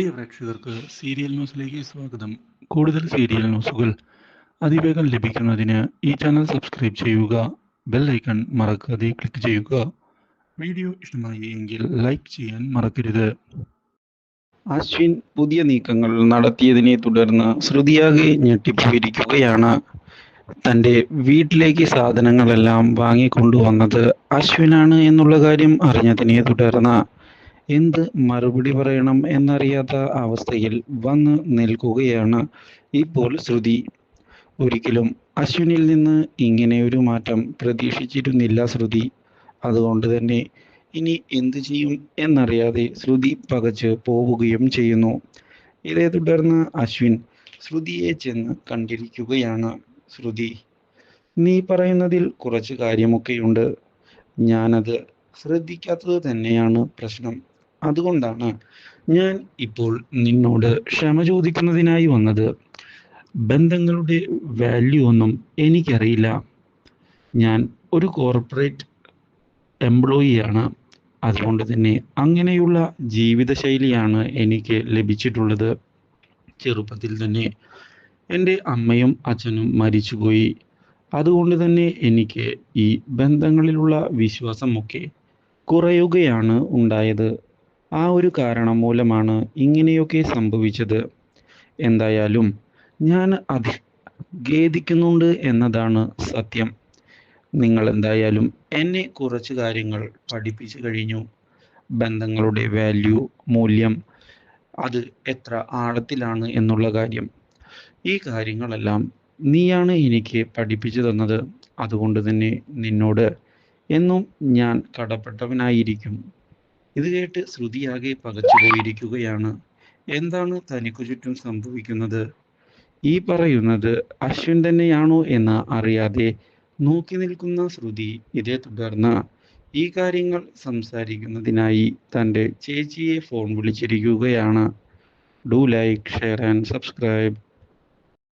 പ്രിയ പ്രേക്ഷകർക്ക് സീരിയൽ ന്യൂസിലേക്ക് സ്വാഗതം. കൂടുതൽ സീരിയൽ ന്യൂസുകൾ അതിവേഗം ലഭിക്കുന്നതിന് ഈ ചാനൽ സബ്സ്ക്രൈബ് ചെയ്യുക ബെൽ ഐക്കൺ മറക്കാതെ ക്ലിക്ക് ചെയ്യുക. വീഡിയോ ഇഷ്ടമായി എങ്കിൽ ലൈക്ക് ചെയ്യാൻ മറക്കരുത്. അശ്വിൻ പുതിയ നീക്കങ്ങൾ നടത്തിയതിനെ തുടർന്ന് ശ്രുതിയാകെ ഞെട്ടിപ്പോയിരിക്കുകയാണ്. തന്റെ വീട്ടിലേക്ക് സാധനങ്ങളെല്ലാം വാങ്ങിക്കൊണ്ടുവന്നത് അശ്വിനാണ് എന്നുള്ള കാര്യം അറിഞ്ഞതിനെ തുടർന്ന് എന്ത് മറുപടി പറയണം എന്നറിയാത്ത അവസ്ഥയിൽ വന്ന് നിൽക്കുകയാണ് ഇപ്പോൾ ശ്രുതി. ഒരിക്കലും അശ്വിനിൽ നിന്ന് ഇങ്ങനെ ഒരു മാറ്റം പ്രതീക്ഷിച്ചിരുന്നില്ല ശ്രുതി. അതുകൊണ്ട് തന്നെ ഇനി എന്തു ചെയ്യും എന്നറിയാതെ ശ്രുതി പകച്ച് പോവുകയും ചെയ്യുന്നു. ഇതേ തുടർന്ന് അശ്വിൻ ശ്രുതിയെ ചെന്ന് കണ്ടിരിക്കുകയാണ്. ശ്രുതി നീ പറയുന്നതിൽ കുറച്ച് കാര്യമൊക്കെയുണ്ട്. ഞാനത് ശ്രദ്ധിക്കാത്തത് തന്നെയാണ് പ്രശ്നം. അതുകൊണ്ടാണ് ഞാൻ ഇപ്പോൾ നിന്നോട് ക്ഷമ ചോദിക്കുന്നതിനായി വന്നത്. ബന്ധങ്ങളുടെ വാല്യൂ ഒന്നും എനിക്കറിയില്ല. ഞാൻ ഒരു കോർപ്പറേറ്റ് എംപ്ലോയിയാണ് അതുകൊണ്ട് തന്നെ അങ്ങനെയുള്ള ജീവിതശൈലിയാണ് എനിക്ക് ലഭിച്ചിട്ടുള്ളത്. ചെറുപ്പത്തിൽ തന്നെ എന്റെ അമ്മയും അച്ഛനും മരിച്ചുപോയി. അതുകൊണ്ട് തന്നെ എനിക്ക് ഈ ബന്ധങ്ങളിലുള്ള വിശ്വാസമൊക്കെ കുറയുകയാണ് ഉണ്ടായത്. ആ ഒരു കാരണം മൂലമാണ് ഇങ്ങനെയൊക്കെ സംഭവിച്ചത്. എന്തായാലും ഞാൻ അതി ഖേദിക്കുന്നുണ്ട് എന്നതാണ് സത്യം. നിങ്ങൾ എന്തായാലും എന്നെ കുറച്ച് കാര്യങ്ങൾ പഠിപ്പിച്ചു കഴിഞ്ഞു. ബന്ധങ്ങളുടെ വാല്യൂ മൂല്യം അത് എത്ര ആഴത്തിലാണ് എന്നുള്ള കാര്യം. ഈ കാര്യങ്ങളെല്ലാം നീയാണ് എനിക്ക് പഠിപ്പിച്ചു തന്നത്. അതുകൊണ്ട് തന്നെ നിന്നോട് എന്നും ഞാൻ കടപ്പെട്ടവനായിരിക്കും. ഇത് കേട്ട് ശ്രുതിയാകെ പകച്ചുപോയിരിക്കുകയാണ്. എന്താണ് തനിക്കു ചുറ്റും സംഭവിക്കുന്നത്? ഈ പറയുന്നത് അശ്വിൻ തന്നെയാണോ എന്ന് അറിയാതെ നോക്കി നിൽക്കുന്ന ശ്രുതി ഇതേ തുടർന്ന് ഈ കാര്യങ്ങൾ സംസാരിക്കുന്നതിനായി തന്റെ ചേച്ചിയെ phone വിളിച്ചിരിക്കുകയാണ്. Do like share and subscribe.